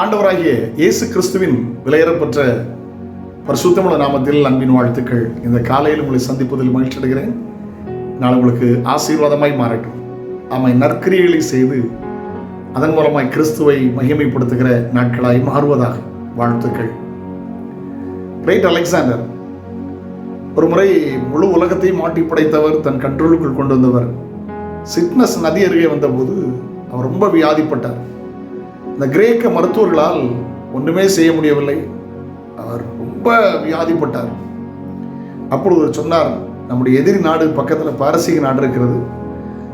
ஆண்டவராகிய இயேசு கிறிஸ்துவின் விலையேறப்பெற்ற பரிசுத்தமுள்ள நாமத்தில் அன்பின் வாழ்த்துக்கள். இந்த காலையில் உங்களை சந்திப்பதில் மகிழ்ச்சி அடைகிறேன். நான் உங்களுக்கு ஆசீர்வாதமாய் மாறட்டும். ஆமை நற்கிரியைகளை செய்து அதன் மூலமாய் கிறிஸ்துவை மகிமைப்படுத்துகிற நாட்களாய் மாறுவதாக வாழ்த்துக்கள். கிரேட் அலெக்சாண்டர் ஒரு முறை முழு உலகத்தையும் மாட்டி படைத்தவர் தன் கண்ட்ரோலுக்குள் கொண்டு வந்தவர். சிட்னஸ் நதி அருகே வந்தபோது அவர் ரொம்ப வியாதிப்பட்டார். இந்த கிரேக்க மருத்துவர்களால் ஒன்றுமே செய்ய முடியவில்லை. அவர் ரொம்ப வியாதிப்பட்டார். அப்பொழுது சொன்னார் நம்முடைய எதிரி நாடு பக்கத்தில் பாரசீக நாடு இருக்கிறது.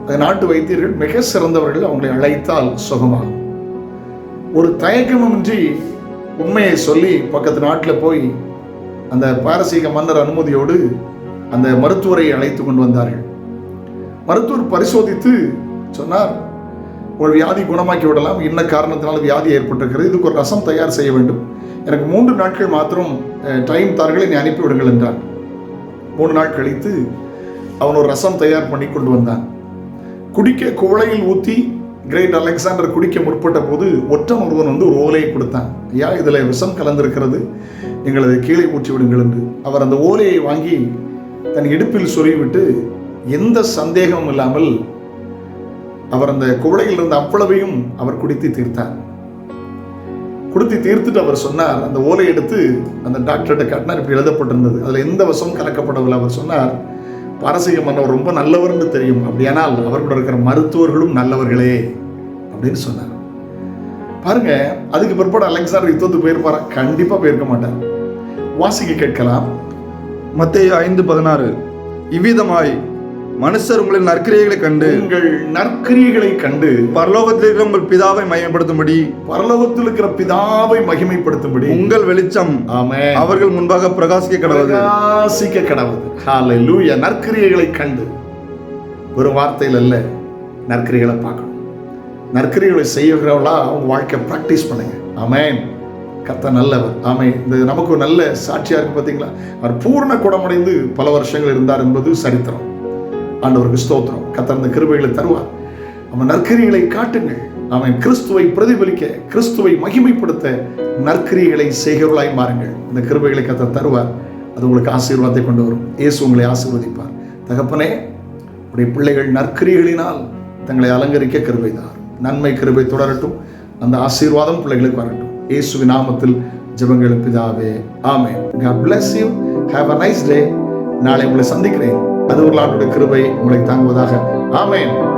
அந்த நாட்டு வைத்தியர்கள் மிக சிறந்தவர்கள். அவங்களை அழைத்தால் சுகமாகும். ஒரு தயக்கமின்றி உண்மையை சொல்லி பக்கத்து நாட்டில் போய் அந்த பாரசீக மன்னர் அனுமதியோடு அந்த மருத்துவரை அழைத்து கொண்டு வந்தார்கள். மருத்துவர் பரிசோதித்து சொன்னார் ஒரு வியாதி குணமாக்கி விடலாம். என்ன காரணத்தினால் வியாதி ஏற்பட்டிருக்கிறது? இதுக்கு ஒரு ரசம் தயார் செய்ய வேண்டும். எனக்கு மூன்று நாட்கள் மாத்திரம் டைம் தார்கள் என்னை அனுப்பிவிடுங்கள் என்றான். மூணு நாள் கழித்து அவன் ஒரு ரசம் தயார் பண்ணி கொண்டு வந்தான். குடிக்க குவளையில் ஊற்றி கிரேட் அலெக்சாண்டர் குடிக்க முற்பட்ட போது ஒற்றன் ஒருவன் வந்து ஒரு ஓலையை கொடுத்தான். ஐயா இதில் விஷம் கலந்திருக்கிறது. நீங்கள் அதை கீழே ஊற்றி விடுங்கள் என்று. அவர் அந்த ஓலையை வாங்கி தன் இடுப்பில் சொல்லிவிட்டு எந்த சந்தேகமும் இல்லாமல் அவர் அந்த குவளையில் இருந்த அவ்வளவையும் அவர் குடித்து தீர்த்தார். குடித்து தீர்த்துட்டு அவர் சொன்னார் அந்த ஓலை எடுத்து அந்த டாக்டர்கிட்ட காட்டினார் இப்படி எழுதப்பட்டிருந்தது. அதில் எந்த வசமும் கலக்கப்படவில்லை. அவர் சொன்னார் பாரசீக மன்னர் ரொம்ப நல்லவர்னு தெரியும். அப்படியானால் அவர் கூட இருக்கிற மருத்துவர்களும் நல்லவர்களே அப்படின்னு சொன்னார். பாருங்க அதுக்கு பிற்பாடு அலெக்சாண்டர் யுத்தத்துக்கு போயிருப்பாரா? கண்டிப்பாக போயிருக்க மாட்டார். வாசிக்க கேட்கலாம். மத்திய ஐந்து பதினாறு. இவ்விதமாய் மனுஷர் உங்களின் நற்கிரியைகளை கண்டு உங்கள் நற்கிரியைகளை கண்டு பரலோகத்தில் இருக்கிற உங்கள் பிதாவை மையப்படுத்தும்படி பரலோகத்தில் இருக்கிற பிதாவை மகிமைப்படுத்தும்படி உங்கள் வெளிச்சம் ஆமே அவர்கள் முன்பாக பிரகாசிக்க கடவுது பிரகாசிக்க கடவுது ஹalleluya நற்கிரியைகளை கண்டு. ஒரு வார்த்தையில் அல்ல நற்கிரியைகளை பார்க்கணும். நற்கிரியைகளை செய்கிறவளா அவங்க வாழ்க்கை ப்ராக்டிஸ் பண்ணுங்க. ஆமென் கத்த நல்லவர். ஆமை இந்த நமக்கு நல்ல சாட்சியா இருக்கு பார்த்தீங்களா அவர் பூர்ண குணமடைந்து பல வருஷங்கள் இருந்தார் என்பது சரித்திரம். ஆண்டவருக்கு ஸ்தோத்திரம். கத்தர்ந்த கிருபைகளை தருவார். அவன் நற்கிரிகளை காட்டுங்கள். அவன் கிறிஸ்துவை பிரதிபலிக்க கிறிஸ்துவை மகிமைப்படுத்த நற்கிரிகளை செய்கிறவளாய் மாறுங்கள். இந்த கிருபைகளை கத்தர் தருவார். அது உங்களுக்கு ஆசீர்வாதத்தை கொண்டு வரும். இயேசு உங்களை ஆசீர்வதிப்பார். தகப்பனே உடைய பிள்ளைகள் நற்கிரிகளினால் தங்களை அலங்கரிக்க கிருபைதார் நன்மை கிருபை தொடரட்டும். அந்த ஆசீர்வாதம் பிள்ளைகளுக்கு வரட்டும். இயேசுவின் நாமத்தில் ஜெபங்கள் பிதாவே. ஆமே God bless you have a nice day நாளை உங்களை சந்திக்கிறேன். அது ஒரு கிருபை உங்களை தாங்குவதாக. ஆமேன்.